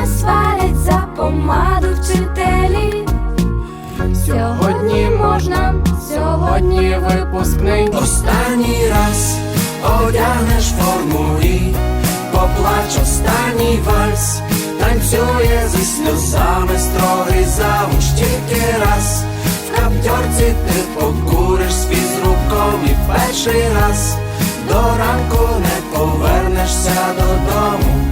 Не сварять за помаду вчителі. Сьогодні можна, сьогодні випускний. Останній раз одягнеш форму і поплач останній вальс. Танцює зі сльозами строгий завуч тільки раз. В каптьорці ти покуриш з фізруком і перший раз до ранку не повернешся додому.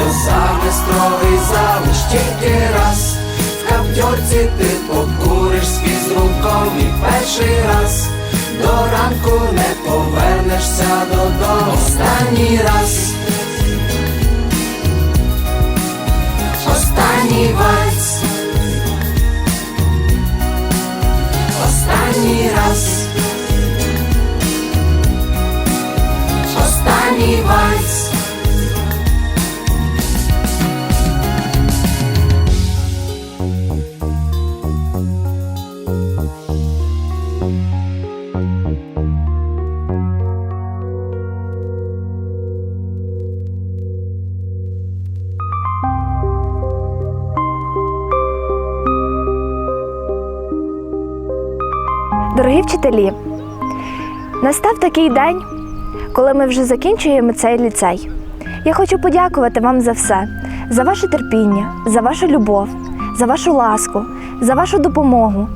Сльозами строгий завуч тільки раз. В каптьорці ти покуриш з фізруком і перший раз. До ранку не повернешся додому. Останній раз. Останній вальс. Останній раз. Останній вальс. Дорогі вчителі, настав такий день, коли ми вже закінчуємо цей ліцей. Я хочу подякувати вам за все, за ваше терпіння, за вашу любов, за вашу ласку, за вашу допомогу.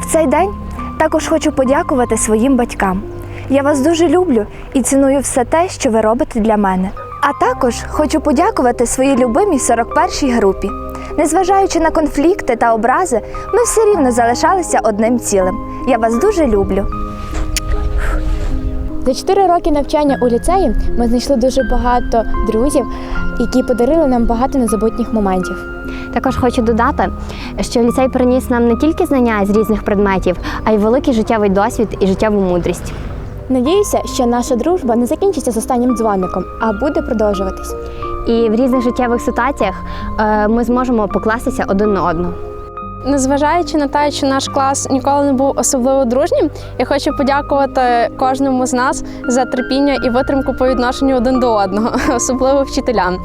В цей день також хочу подякувати своїм батькам. Я вас дуже люблю і ціную все те, що ви робите для мене. А також хочу подякувати своїй любимій 41-й групі. Незважаючи на конфлікти та образи, ми все рівно залишалися одним цілим. Я вас дуже люблю. За 4 роки навчання у ліцеї ми знайшли дуже багато друзів, які подарили нам багато незабутніх моментів. Також хочу додати, що ліцей приніс нам не тільки знання з різних предметів, а й великий життєвий досвід і життєву мудрість. Надіюся, що наша дружба не закінчиться з останнім дзвоником, а буде продовжуватись. І в різних життєвих ситуаціях е, ми зможемо покластися один на одного. Незважаючи на те, що наш клас ніколи не був особливо дружнім, я хочу подякувати кожному з нас за терпіння і витримку по відношенню один до одного, особливо вчителям.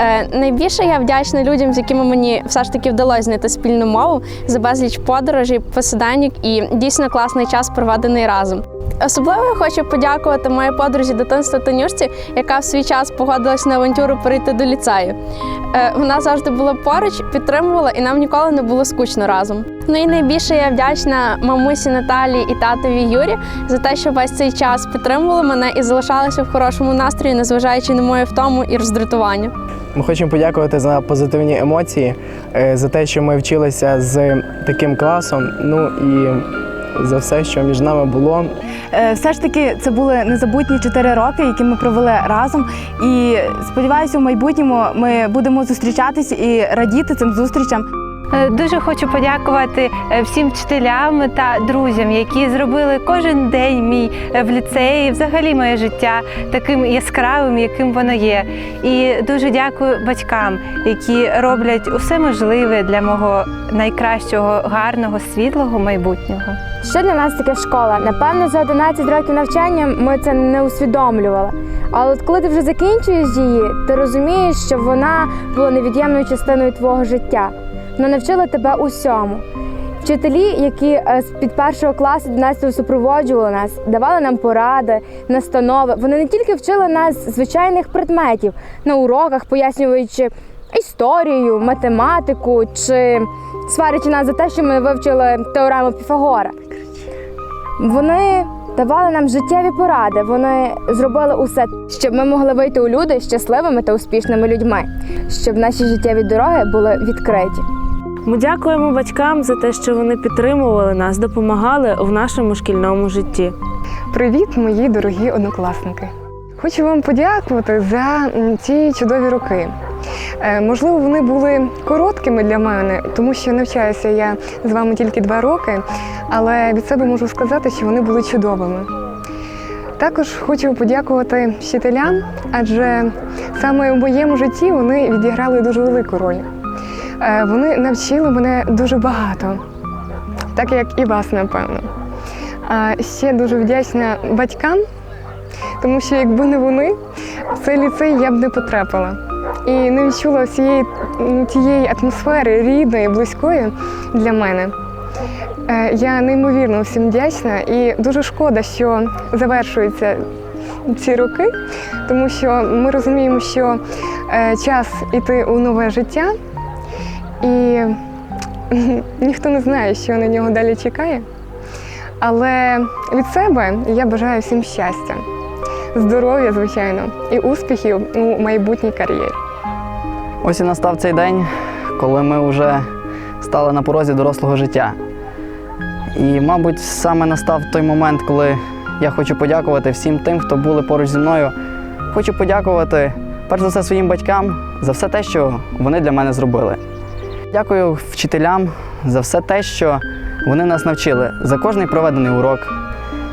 Е, найбільше я вдячна людям, з якими мені все ж таки вдалося знайти спільну мову за безліч подорожей, посиденьок і дійсно класний час проведений разом. Особливо я хочу подякувати моїй подрузі дитинства Танюшці, яка в свій час погодилась на авантюру перейти до ліцею. Е, Вона завжди була поруч, підтримувала, і нам ніколи не було скучно разом. Ну і найбільше я вдячна мамусі Наталії і татові Юрі за те, що весь цей час підтримували мене і залишалися в хорошому настрої, незважаючи на мою втому і роздратування. Ми хочемо подякувати за позитивні емоції, е, за те, що ми вчилися з таким класом. Ну і за все, що між нами було. Е, Все ж таки, це були незабутні чотири роки, які ми провели разом. І сподіваюся, в майбутньому ми будемо зустрічатись і радіти цим зустрічам. Е, Дуже хочу подякувати е, всім вчителям та друзям, які зробили кожен день мій е, в ліцеї, взагалі моє життя таким яскравим, яким воно є. І дуже дякую батькам, які роблять усе можливе для мого найкращого, гарного, світлого майбутнього. Що для нас таке школа? Напевно, за 11 років навчання ми це не усвідомлювали. Але от коли ти вже закінчуєш її, ти розумієш, що вона була невід'ємною частиною твого життя. Вона навчила тебе усьому. Вчителі, які е, з під першого класу 11 супроводжували нас, давали нам поради, настанови. Вони не тільки вчили нас звичайних предметів на уроках, пояснюючи історію, математику чи сварячи нас за те, що ми вивчили теорему Піфагора. Вони давали нам життєві поради. Вони зробили усе, щоб ми могли вийти у люди щасливими та успішними людьми, щоб наші життєві дороги були відкриті. Ми дякуємо батькам за те, що вони підтримували нас, допомагали в нашому шкільному житті. Привіт, мої дорогі однокласники! Хочу вам подякувати за ці чудові роки. Е, Можливо, вони були короткими для мене, тому що навчаюся я з вами тільки два роки, але від себе можу сказати, що вони були чудовими. Також хочу подякувати вчителям, адже саме в моєму житті вони відіграли дуже велику роль. Е, Вони навчили мене дуже багато, так як і вас, напевно. А ще дуже вдячна батькам, тому що якби не вони, в цей ліцей я б не потрапила. І не відчула всієї тієї атмосфери рідної, близької для мене. Е, Я неймовірно всім вдячна і дуже шкода, що завершуються ці роки, тому що ми розуміємо, що е, час іти у нове життя, і ніхто не знає, що на нього далі чекає. Але від себе я бажаю всім щастя, здоров'я, звичайно, і успіхів у майбутній кар'єрі. Ось і настав цей день, коли ми вже стали на порозі дорослого життя. І, мабуть, саме настав той момент, коли я хочу подякувати всім тим, хто були поруч зі мною. Хочу подякувати перш за все своїм батькам за все те, що вони для мене зробили. Дякую вчителям за все те, що вони нас навчили, за кожний проведений урок.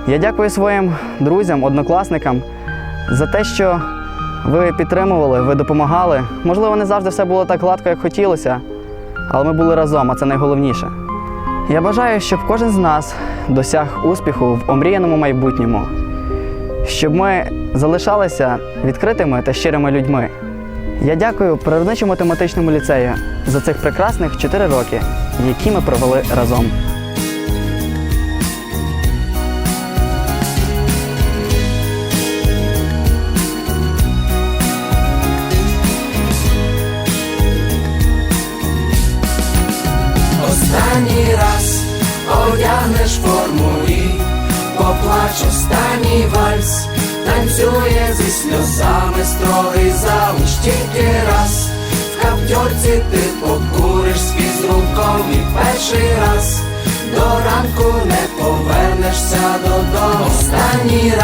Я дякую своїм друзям, однокласникам за те, що ви підтримували, ви допомагали. Можливо, не завжди все було так гладко, як хотілося, але ми були разом, а це найголовніше. Я бажаю, щоб кожен з нас досяг успіху в омріяному майбутньому, щоб ми залишалися відкритими та щирими людьми. Я дякую природничо-математичному ліцею за цих прекрасних 4 роки, які ми провели разом. Останній раз одягнеш форму і поплач останній вальс, танцює зі сльозами строгий залиш тільки раз. В каптьорці ти покуриш з фізруком і перший раз. До ранку не повернешся додому. Останній раз